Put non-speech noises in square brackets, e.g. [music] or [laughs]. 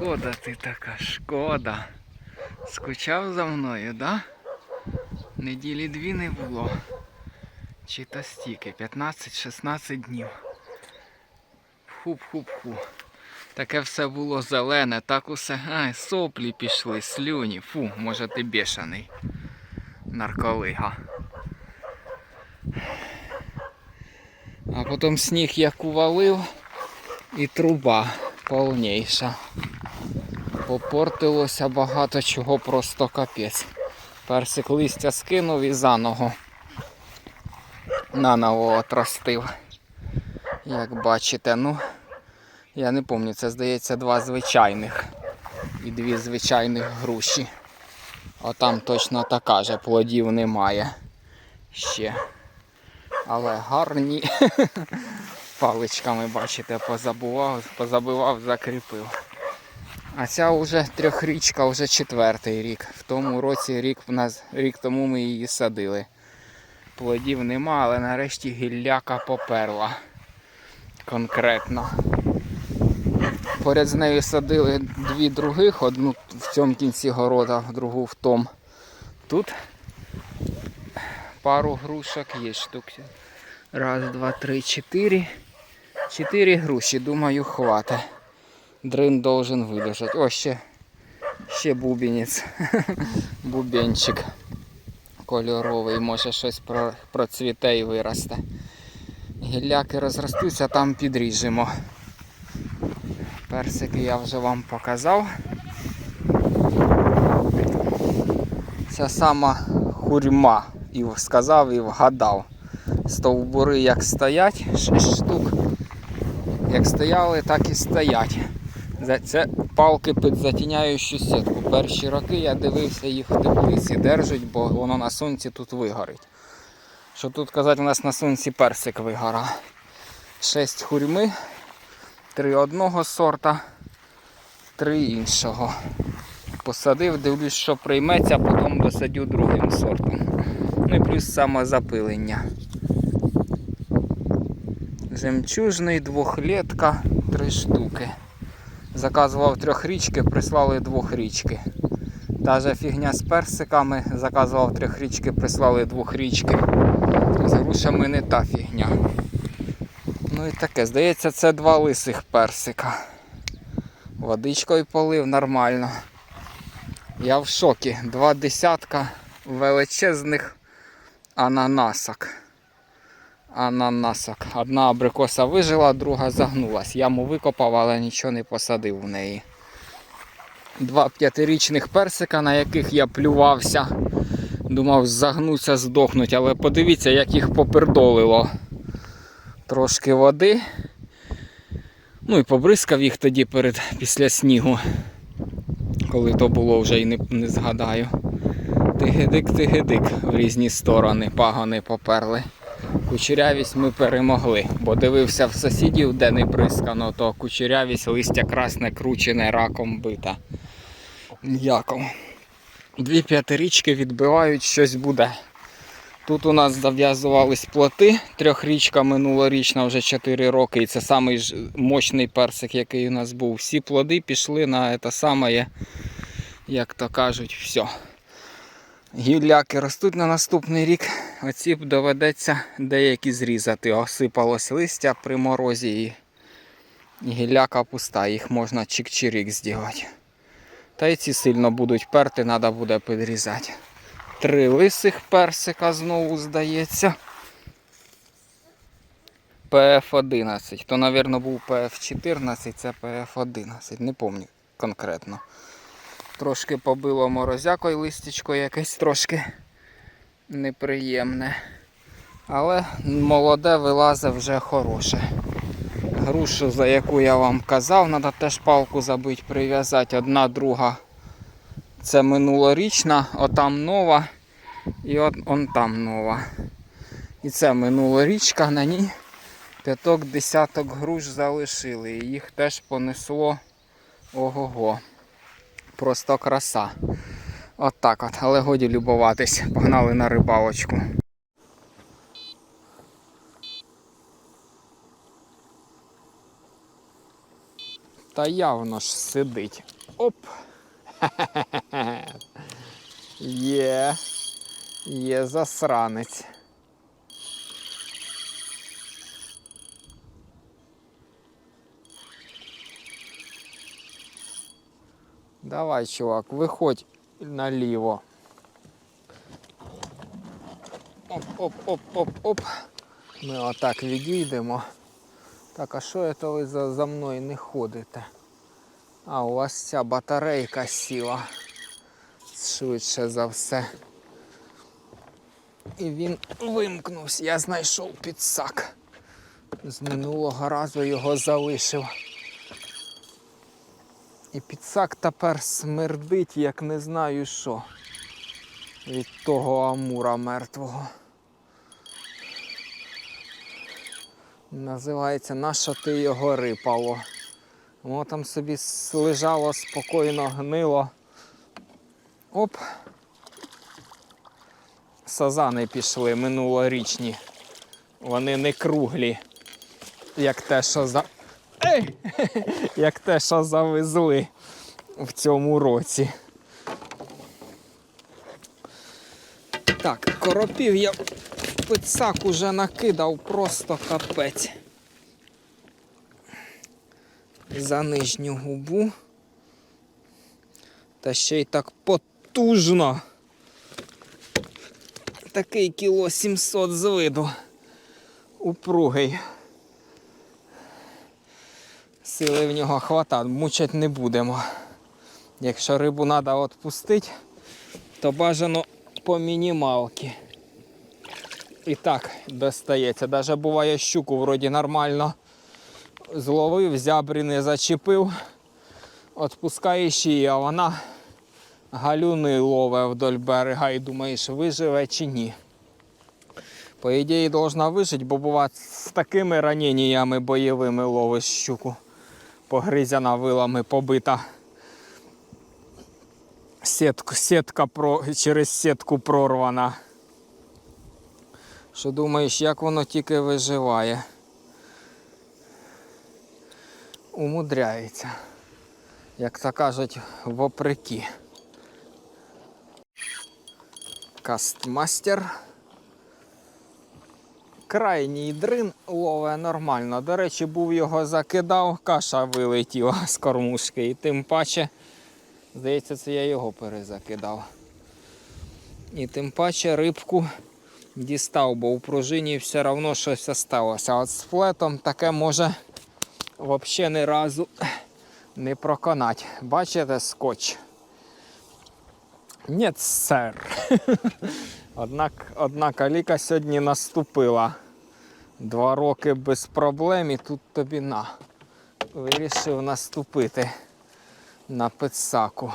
шкода ти така, шкода. Скучав за мною, да? Неділі дві не було. Чи то стільки, 15-16 днів. Хуп-хуп-ху. Таке все було зелене, так усе. Ай, соплі пішли, слюні. Фу, може ти бешений. Нарколига. А потім сніг як увалив і труба повніша. Попортилося багато чого, просто капець. Персик листя скинув і заново наново отростив. Як бачите, ну, я не пам'ятаю, це здається два звичайних і дві звичайних груші. А там точно така же, плодів немає ще. Але гарні. [laughs] Паличками, бачите, позабував, позабивав, закріпив. А ця вже трьохрічка, вже четвертий рік. В тому році рік в нас рік тому ми її садили. Плодів нема, але нарешті гілляка поперла. Конкретно. Поряд з нею садили дві других, одну в цьому кінці города, другу в тому. Тут пару грушок є штук. Раз, два, три, чотири. Чотири груші, думаю, хватить. Дрин должен видержати. О, ще, ще бубенець. [laughs] Бубенчик кольоровий, може щось про- процвіте і виросте. Гілляки розростуться, там підріжемо. Персики я вже вам показав. Це сама хурма. І сказав і вгадав. Стовбури як стоять, 6 штук. Як стояли, так і стоять. Це палки під затіняючу сітку. Перші роки я дивився їх в теплиці, держать, бо воно на сонці тут вигорить. Що тут казати, у нас на сонці персик вигора. Шесть хурми, три одного сорта, три іншого. Посадив, дивлюсь, що прийметься, а потім досадю другим сортом. Ну і плюс самозапилення. Жемчужний, двохлітка, три штуки. Заказував трьохрічки, прислали двохрічки. Та же фігня з персиками, заказував трьохрічки, прислали двохрічки. З грушами не та фігня. Ну і таке, здається, це два лисих персика. Водичкою полив нормально. Я в шокі. Два десятка величезних ананасок. Ананасок. Одна абрикоса вижила, друга загнулась. Яму викопав, але нічого не посадив в неї. Два п'ятирічних персика, на яких я плювався. Думав, загнуться, здохнуть, але подивіться, як їх попердолило. Трошки води. Ну і побризкав їх тоді перед після снігу. Коли то було вже і не, не згадаю. Тигидик, тигидик в різні сторони, пагони поперли. Кучерявість ми перемогли, бо дивився в сусідів, де не прискано, то кучерявість листя красне, кручене, раком бита. Ніяком. Дві п'ятирічки відбивають, щось буде. Тут у нас зав'язувались плоти. Трьохрічка минулорічна вже 4 роки. І це самий мощний персик, який у нас був. Всі плоди пішли на те саме, як то кажуть, все. Гілляки ростуть на наступний рік. Оці б доведеться деякі зрізати. Осипалось листя при морозі і гілляка пуста, їх можна чик-чирік зробити. Та й ці сильно будуть перти, треба буде підрізати. Три лисих персика знову здається. ПФ-11. То, мабуть, був ПФ-14, це ПФ-11, не пам'ятаю конкретно. Трошки побило морозякою листячко якесь трошки неприємне. Але молоде вилазить вже хороше. Грушу, за яку я вам казав, треба теж палку забити, прив'язати. Одна друга. Це минулорічна, отам нова і от он там нова. І це минулорічка, на ній п'яток десяток груш залишили. І їх теж понесло ого-го. Просто краса. От так от, але годі любуватись. Погнали на рибалочку. Та явно ж сидить. Оп. [laughs] Є. Є засранець. Давай, чувак, виходь наліво. Оп-оп-оп-оп-оп. Ми отак відійдемо. Так, а що це ви за, за мною не ходите? А, у вас ця батарейка сіла. Швидше за все. І він вимкнувся. Я знайшов підсак. З минулого разу його залишив. І підсак тепер смердить, як не знаю що. Від того амура мертвого. Називається Нащо ти його рипало? Воно там собі лежало спокійно, гнило. Оп. Сазани пішли минулорічні. Вони не круглі, як те, що за. Ей! [laughs] Як те, що завезли в цьому році. Так, коропів я пицак уже накидав просто капець. За нижню губу. Та ще й так потужно. Такий кіло 700 з виду. Упругий. Сили в нього хватає, мучать не будемо. Якщо рибу треба відпустити, то бажано по мінімалки. І так достається. Даже буває щуку вроді нормально зловив, зябри не зачепив, відпускаєш її, а вона галюни лове вдоль берега і думаєш, виживе чи ні. По ідеї должна вижити, бо буває з такими раненнями бойовими ловиш щуку. Погризяна вилами побита. Сітку, сітка про, через сітку прорвана. Що думаєш, як воно тільки виживає? Умудряється. Як то кажуть, вопреки. Кастмастер. Крайній дрин лове нормально. До речі, був його закидав, каша вилетіла з кормушки. І тим паче, здається, це я його перезакидав. І тим паче рибку дістав, бо у пружині все одно щось сталося. От з флетом таке може взагалі ні разу не проконати. Бачите скотч? Ні, сер. [laughs] Однак, одна каліка сьогодні наступила. Два роки без проблем і тут тобі на. Вирішив наступити на пицаку.